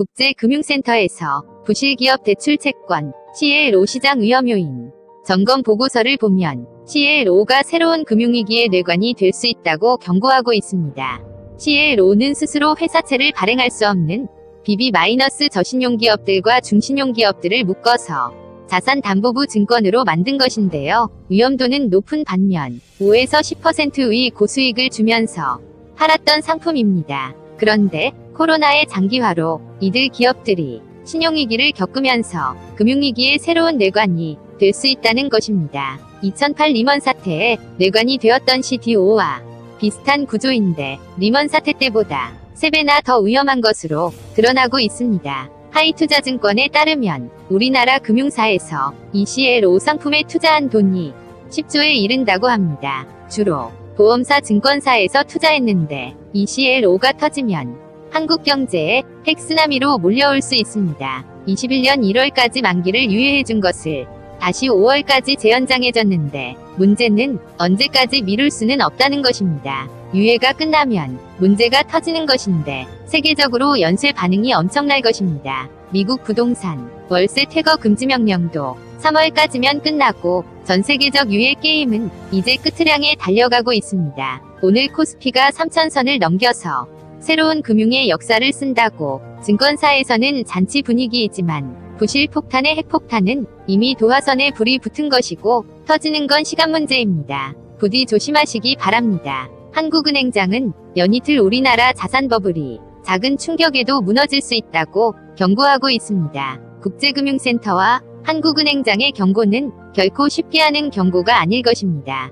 국제금융센터에서 부실기업 대출 채권 CLO 시장 위험 요인 점검 보고서를 보면 CLO가 새로운 금융위기의 뇌관이 될 수 있다고 경고하고 있습니다. CLO는 스스로 회사채를 발행할 수 없는 BB- 저신용 기업들과 중신용 기업들을 묶어서 자산 담보부 증권으로 만든 것인데요. 위험도는 높은 반면 5에서 10%의 고수익을 주면서 팔았던 상품입니다. 그런데 코로나의 장기화로 이들 기업들이 신용위기를 겪으면서 금융위기의 새로운 뇌관이 될 수 있다는 것입니다. 2008 리먼 사태에 뇌관이 되었던 CDO와 비슷한 구조인데 리먼 사태 때보다 3배나 더 위험한 것으로 드러나고 있습니다. 하이투자증권에 따르면 우리나라 금융사에서 이 CLO 상품에 투자한 돈이 10조에 이른다고 합니다. 주로 보험사 증권사에서 투자했는데 이 CLO가 터지면 한국 경제에 핵쓰나미로 몰려올 수 있습니다. 21년 1월까지 만기를 유예해준 것을 다시 5월까지 재연장해줬는데 문제는 언제까지 미룰 수는 없다는 것입니다. 유예가 끝나면 문제가 터지는 것인데 세계적으로 연쇄 반응이 엄청날 것입니다. 미국 부동산 월세 퇴거 금지 명령도 3월까지면 끝나고 전 세계적 유예 게임은 이제 끝을 향해 달려가고 있습니다. 오늘 코스피가 3천선을 넘겨서 새로운 금융의 역사를 쓴다고 증권사에서는 잔치 분위기이지만 부실 폭탄의 핵폭탄은 이미 도화선에 불이 붙은 것이고 터지는 건 시간 문제입니다. 부디 조심하시기 바랍니다. 한국은행장은 연이틀 우리나라 자산 버블이 작은 충격에도 무너질 수 있다고 경고하고 있습니다. 국제금융센터와 한국은행장의 경고는 결코 쉽게 하는 경고가 아닐 것입니다.